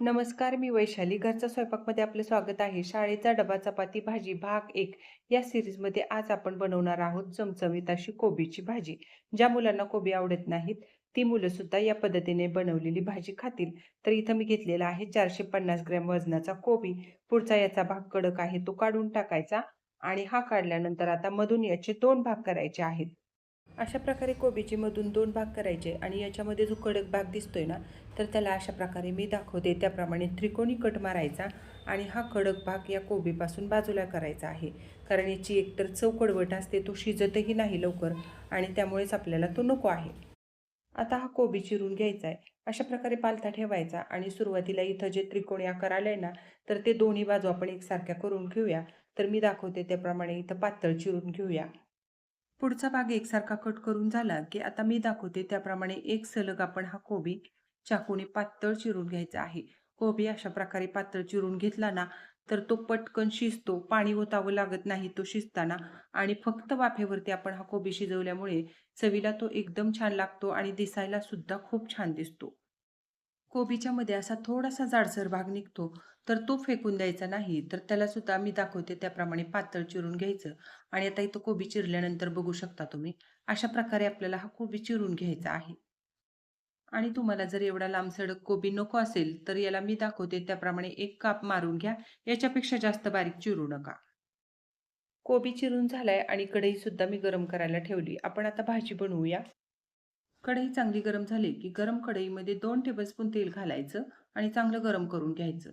नमस्कार, मी वैशाली. घरच्या स्वयंपाकमध्ये आपलं स्वागत आहे. शाळेचा डबा, चपाती, भाजी भाग एक या सिरीजमध्ये आज आपण बनवणार आहोत चमचमीत अशी कोबीची भाजी. ज्या मुलांना कोबी आवडत नाहीत, ती मुलं सुद्धा या पद्धतीने बनवलेली भाजी खातील. तर इथं मी घेतलेला आहे 450 ग्रॅम वजनाचा कोबी. पुढचा याचा भाग कडक आहे तो काढून टाकायचा आणि हा काढल्यानंतर आता मधून याचे दोन भाग करायचे आहेत. अशा प्रकारे कोबीचे मधून दोन भाग करायचे आणि याच्यामध्ये जो कडक भाग दिसतोय ना तर त्याला अशा प्रकारे मी दाखवते. त्याप्रमाणे त्रिकोणी कट मारायचा आणि हा कडक भाग या कोबीपासून बाजूला करायचा आहे. कारण याची एकतर चव कडवट असते तो शिजतही नाही लवकर आणि त्यामुळेच आपल्याला तो नको आहे. आता हा कोबी चिरून घ्यायचा आहे अशा प्रकारे पालथा ठेवायचा आणि सुरुवातीला इथं जे त्रिकोणी आकार आले ना तर ते दोन्ही बाजू आपण एकसारख्या करून घेऊया. तर मी दाखवते त्याप्रमाणे इथं पातळ चिरून घेऊया. पुढचा भाग एकसारखा कट करून झाला की आता मी दाखवते. त्याप्रमाणे एक सलग आपण हा कोबी चाकूने पातळ चिरून घ्यायचा आहे. कोबी अशा प्रकारे पातळ चिरून घेतला ना तर तो पटकन शिजतो. पाणी ओतावं लागत नाही तो शिजताना. आणि फक्त वाफेवरती आपण हा कोबी शिजवल्यामुळे चवीला तो एकदम छान लागतो आणि दिसायला सुद्धा खूप छान दिसतो. कोबीच्यामध्ये असा थोडासा जाडसर भाग निघतो तर तो फेकून द्यायचा नाही. तर त्याला सुद्धा मी दाखवते त्याप्रमाणे पातळ चिरून घ्यायचं. आणि आता इथं कोबी चिरल्यानंतर बघू शकता तुम्ही अशा प्रकारे आपल्याला हा कोबी चिरून घ्यायचा आहे. आणि तुम्हाला जर एवढा लांबसडक कोबी नको असेल तर याला मी दाखवते त्याप्रमाणे एक काप मारून घ्या. याच्यापेक्षा जास्त बारीक चिरू नका. कोबी चिरून झालाय आणि कढई सुद्धा मी गरम करायला ठेवली. आपण आता भाजी बनवूया. कढई चांगली गरम झाली की गरम कढईमध्ये दोन टेबलस्पून तेल घालायचं आणि चांगलं गरम करून घ्यायचं.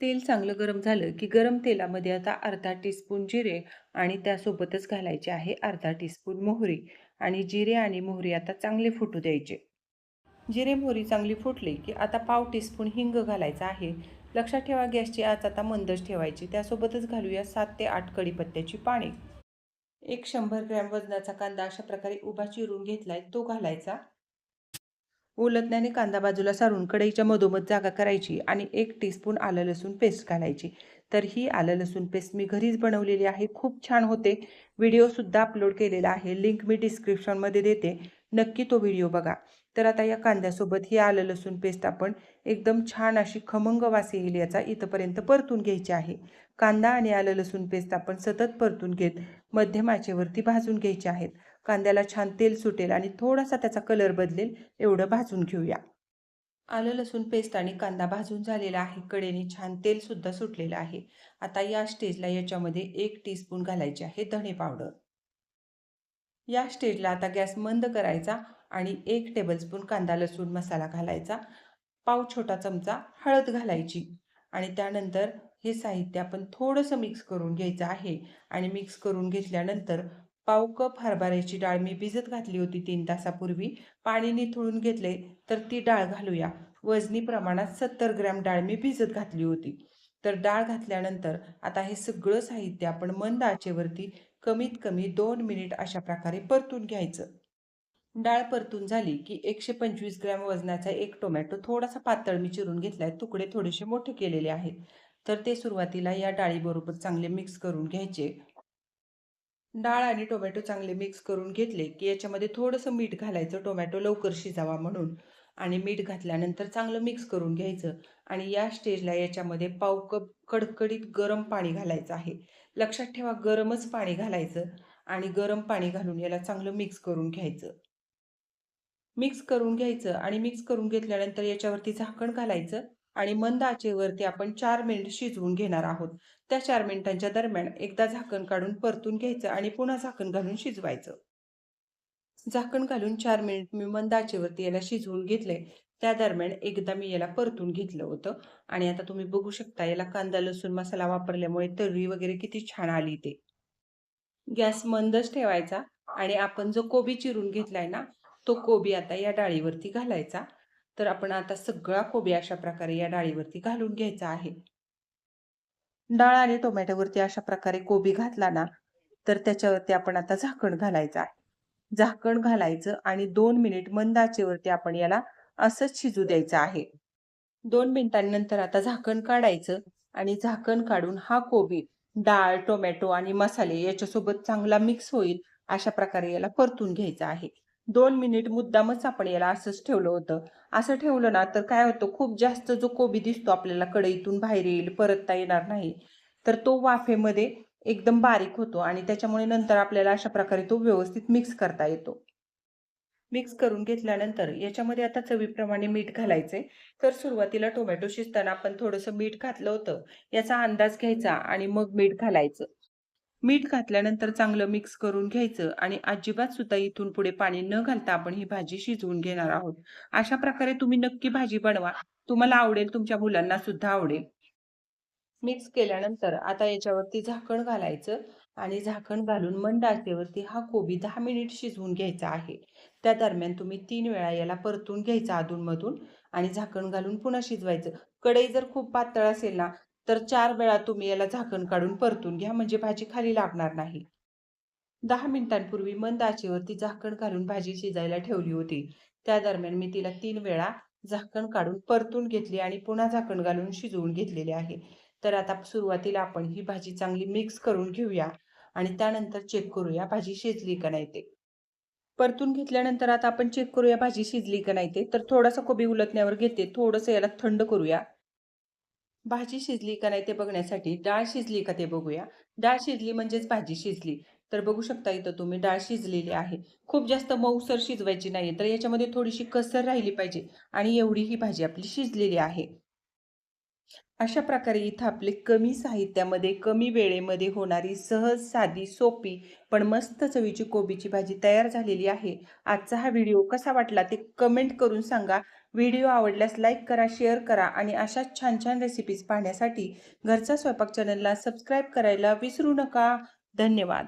तेल चांगलं गरम झालं की गरम तेलामध्ये आता अर्धा टीस्पून जिरे आणि त्यासोबतच घालायचे आहे अर्धा टीस्पून मोहरी आणि जिरे आणि मोहरी आता चांगले फुटू द्यायचे. जिरे मोहरी चांगली फुटली की आता पाव टीस्पून हिंग घालायचा आहे. लक्षात ठेवा गॅसची आज आता मंदच ठेवायची. त्यासोबतच घालूया सात ते आठ कढीपत्त्याची पाने. एक शंभर ग्रॅम वजनाचा कांदा अशा प्रकारे उभा चिरून घेतलाय तो घालायचा. उलटण्याने कांदा बाजूला सारून कढईच्या मधोमध जागा करायची आणि एक टीस्पून आलं लसूण पेस्ट घालायची. तर ही आलं लसूण पेस्ट मी घरीच बनवलेली आहे. खूप छान होते. व्हिडिओसुद्धा अपलोड केलेला आहे. लिंक मी डिस्क्रिप्शनमध्ये देते. नक्की तो व्हिडिओ बघा. तर आता या कांद्यासोबत ही आलं लसूण पेस्ट आपण एकदम छान अशी खमंग वास येईल याचा इथंपर्यंत परतून घ्यायची आहे. कांदा आणि आलं लसूण पेस्ट आपण सतत परतून घेत मध्यम आचेवरती भाजून घ्यायचे आहेत. कांद्याला छान तेल सुटेल आणि थोडासा त्याचा कलर बदलेल एवढं भाजून घेऊया. आलं लसूण पेस्ट आणि कांदा भाजून झालेला आहे. कडेने छान तेलसुद्धा सुटलेलं आहे. आता या स्टेजला याच्यामध्ये एक टीस्पून घालायचे आहे धणे पावडर. या स्टेजला आता गॅस मंद करायचा आणि एक टेबलस्पून कांदा लसूण मसाला घालायचा. पाव छोटा चमचा हळद घालायची आणि त्यानंतर हे साहित्य आपण थोडंसं मिक्स करून घ्यायचं आहे. आणि मिक्स करून घेतल्यानंतर पाव कप हरभऱ्याची डाळ मी भिजत घातली होती तीन तासापूर्वी. पाणी निथळून घेतले तर ती डाळ घालूया. वजनी प्रमाणात सत्तर ग्रॅम डाळ मी भिजत घातली होती. तर डाळ घातल्यानंतर आता हे सगळं साहित्य आपण मंद आचेवरती कमीत कमी दोन मिनिट अशा प्रकारे परतून घ्यायचं. डाळ परतून झाली की एकशे पंचवीस ग्रॅम वजनाचा एक टोमॅटो थोडासा पातळ मी चिरून घेतलाय. तुकडे थोडेसे मोठे केलेले आहेत. तर ते सुरुवातीला या डाळीबरोबर चांगले मिक्स करून घ्यायचे. डाळ आणि टोमॅटो चांगले मिक्स करून घेतले की याच्यामध्ये थोडंसं मीठ घालायचं टोमॅटो लवकर शिजावा म्हणून. आणि मीठ घातल्यानंतर चांगलं मिक्स करून घ्यायचं. आणि या स्टेजला याच्यामध्ये पाव कप कडकडीत गरम पाणी घालायचं आहे. लक्षात ठेवा गरमच पाणी घालायचं आणि गरम पाणी घालून याला चांगलं मिक्स करून घ्यायचं. मिक्स करून घ्यायचं आणि मिक्स करून घेतल्यानंतर याच्यावरती झाकण घालायचं. आणि मंद आचेवरती आपण चार मिनिट शिजवून घेणार आहोत. त्या चार मिनिटांच्या दरम्यान एकदा झाकण काढून परतून घ्यायचं आणि पुन्हा झाकण घालून शिजवायचं. झाकण घालून चार मिनिट मी मंद आचेवरती याला शिजवून घेतले त्या दरम्यान एकदा मी याला परतून घेतलं होतं. आणि आता तुम्ही बघू शकता याला कांदा लसूण मसाला वापरल्यामुळे तर्री वगैरे किती छान आली ते. गॅस मंदच ठेवायचा आणि आपण जो कोबी चिरून घेतलाय ना तो कोबी आता या डाळीवरती घालायचा. तर आपण आता सगळा कोबी अशा प्रकारे या डाळीवरती घालून घ्यायचा आहे. डाळ आणि टोमॅटोवरती अशा प्रकारे कोबी घातला ना तर त्याच्यावरती आपण आता झाकण घालायचं आहे. झाकण घालायचं आणि दोन मिनिट मंद आचेवरती आपण याला असंच शिजू द्यायचं आहे. दोन मिनिटांनंतर आता झाकण काढायचं आणि झाकण काढून हा कोबी डाळ टोमॅटो आणि मसाले याच्यासोबत चांगला मिक्स होईल अशा प्रकारे याला परतून घ्यायचा आहे. दोन मिनिट मुद्दामच आपण याला असंच ठेवलं होतं. असं ठेवलं ना तर काय होतं खूप जास्त जो कोबी दिसतो आपल्याला कढईतून बाहेर येईल परतता येणार नाही. तर तो वाफेमध्ये एकदम बारीक होतो आणि त्याच्यामुळे नंतर आपल्याला अशा प्रकारे तो व्यवस्थित मिक्स करता येतो. मिक्स करून घेतल्यानंतर याच्यामध्ये आता चवीप्रमाणे मीठ घालायचे. तर सुरुवातीला टोमॅटो शिजताना आपण थोडंसं मीठ घातलं होतं. याचा अंदाज घ्यायचा आणि मग मीठ घालायचं. मीठ घातल्यानंतर चांगलं मिक्स करून घ्यायचं आणि अजिबात सुद्धा इथून पुढे पाणी न घालता आपण ही भाजी शिजवून घेणार आहोत. अशा प्रकारे तुम्ही नक्की भाजी बनवा. तुम्हाला आवडेल तुमच्या मुलांना सुद्धा आवडेल. मिक्स केल्यानंतर आता याच्यावरती झाकण घालायचं आणि झाकण घालून मंद आचेवरती हा कोबी दहा मिनिट शिजवून घ्यायचा आहे. त्या दरम्यान तुम्ही तीन वेळा याला परतून घ्यायचा अधूनमधून आणि झाकण घालून पुन्हा शिजवायचं. कढई जर खूप पातळ असेल ना तर चार वेळा तुम्ही याला झाकण काढून परतून घ्या म्हणजे भाजी खाली लागणार नाही. दहा मिनिटांपूर्वी मंद आचेवरती झाकण घालून भाजी शिजायला ठेवली होती. त्या दरम्यान मी तिला तीन वेळा झाकण काढून परतून घेतली आणि पुन्हा झाकण घालून शिजवून घेतलेले आहे. तर आता सुरुवातीला आपण ही भाजी चांगली मिक्स करून घेऊया आणि त्यानंतर चेक करूया भाजी शिजली का नाही ते. परतून घेतल्यानंतर आता आपण चेक करूया भाजी शिजली का नाही ते. तर थोडासा कोबी उलटण्यावर घेते थोडंसं याला थंड करूया. भाजी शिजली का नाही ते बघण्यासाठी डाळ शिजली का ते बघूया. डाळ शिजली म्हणजेच भाजी शिजली. तर बघू शकता इथं तुम्ही डाळ शिजलेली आहे. खूप जास्त मऊसर शिजवायची नाही तर याच्यामध्ये थोडीशी कसर राहिली पाहिजे आणि एवढी ही भाजी आपली शिजलेली आहे. अशा प्रकारे इथं आपले कमी साहित्यामध्ये कमी वेळेमध्ये होणारी सहज साधी सोपी पण मस्त चवीची कोबीची भाजी तयार झालेली आहे. आजचा हा व्हिडिओ कसा वाटला ते कमेंट करून सांगा. व्हिडिओ आवडल्यास लाईक करा शेअर करा आणि अशाच छान छान रेसिपीज पाहण्यासाठी घरचा स्वयंपाक चॅनलला सबस्क्राईब करायला विसरू नका. धन्यवाद.